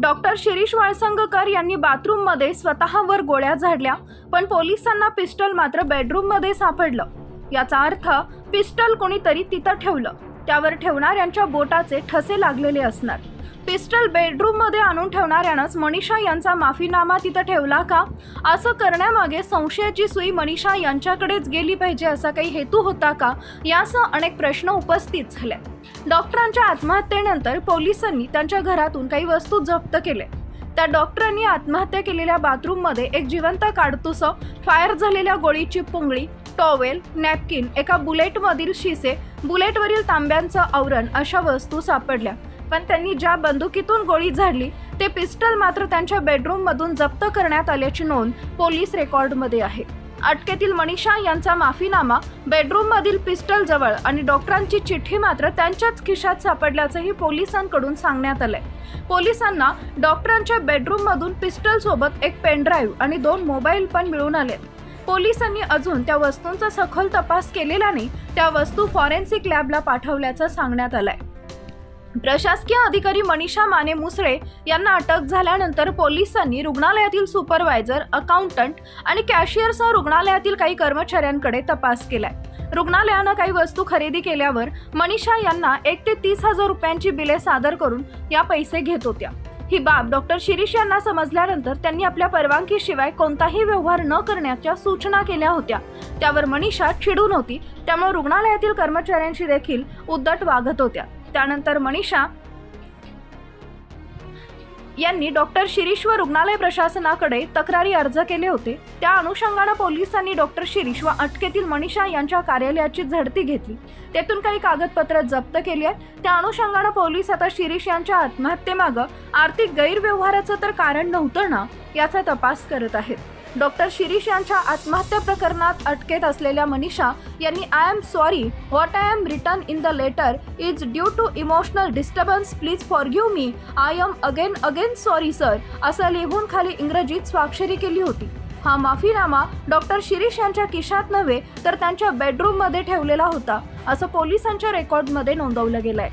Doctor Shirish वाळसंगकर यांनी बाथरूममध्ये स्वतःवर गोळ्या झाडल्या पण पोलिसांना पिस्टल मात्र बेडरूममध्ये सापडलं. याचा अर्थ पिस्टल कोणीतरी तिथं ठेवलं. त्यावर ठेवणाऱ्यांच्या बोटाचे ठसे लागलेले असणार. पिस्टल बेडरूममध्ये आणून ठेवणाऱ्यानंच मनीषा यांचा माफीनामा तिथं ठेवला का? असं करण्यामागे संशयाची सुई मनीषा यांच्याकडेच गेली पाहिजे असा काही हेतू होता का? यासह अनेक प्रश्न उपस्थित झाले. डॉक्टरांच्या आत्महत्येनंतर पोलिसांनी त्यांच्या घरातून काही वस्तू जप्त केले त्या डॉक्टरांनी आत्महत्या केलेल्या बाथरूममध्ये एक जिवंत काडतुसं फायर झालेल्या गोळीची पुंगळी टॉवेल नॅपकिन एका बुलेटमधील शिसे बुलेटवरील तांब्यांचं आवरण अशा वस्तू सापडल्या. पण त्यांनी ज्या बंदुकीतून गोळी झाडली ते पिस्टल मात्र त्यांच्या बेडरूममधून जप्त करण्यात आल्याची नोंद पोलीस रेकॉर्डमध्ये आहे. अटकेतील मनीषा यांचा माफीनामा बेडरूममधील पिस्टल जवळ आणि डॉक्टरांची चिठ्ठी मात्र त्यांच्याच खिशात सापडल्याचंही पोलिसांकडून सांगण्यात आलंय. पोलिसांना डॉक्टरांच्या बेडरूममधून पिस्टल सोबत एक पेनड्राईव्ह आणि दोन मोबाईल पण मिळून आले पोलिसांनी अजून त्या वस्तूंचा सखोल तपास केलेला नाही त्या वस्तू फॉरेन्सिक लॅबला पाठवल्याचं सांगण्यात आलंय. प्रशासकीय अधिकारी मनीषा माने मुसळे यांना अटक झाल्यानंतर पोलिसांनी रुग्णालयातील सुपरवायझर अकाउंटंट आणि कॅशियरसह रुग्णालयातील काही कर्मचाऱ्यांकडे तपास केलाय. रुग्णालयानं काही वस्तू खरेदी केल्यावर मनीषा यांना एक ते तीस हजार रुपयांची बिले सादर करून या पैसे घेत होत्या. ही बाब डॉक्टर शिरीष यांना समजल्यानंतर त्यांनी आपल्या परवानगीशिवाय कोणताही व्यवहार न करण्याच्या सूचना केल्या होत्या. त्यावर मनीषा चिडून होती. त्यामुळे रुग्णालयातील कर्मचाऱ्यांशी देखील उद्धट वागत होत्या. त्यानंतर मनीषा यांनी डॉक्टर शिरीष व रुग्णालय प्रशासनाकडे तक्रारी अर्ज केले होते. त्या अनुषंगानं पोलिसांनी डॉक्टर शिरीष व अटकेतील मनीषा यांच्या कार्यालयाची झडती घेतली. तेथून काही कागदपत्र जप्त केली आहेत. त्या अनुषंगानं पोलीस आता शिरीष यांच्या आत्महत्येमागं आर्थिक गैरव्यवहाराचं तर कारण नव्हतं ना याचा तपास करत आहेत. डॉक्टर शिरीष यांच्या आत्महत्या प्रकरणात अटकेत असलेल्या मनीषा यांनी I am sorry what I am return in the letter is due to emotional disturbance please forgive me I am again again sorry sir असं लिहून खाली इंग्रजीत स्वाक्षरी केली होती. हा माफीनामा डॉक्टर शिरीष यांच्या खिशात नव्हे तर त्यांच्या बेडरूममध्ये ठेवलेला होता असं पोलिसांच्या रेकॉर्डमध्ये नोंदवलं गेलंय.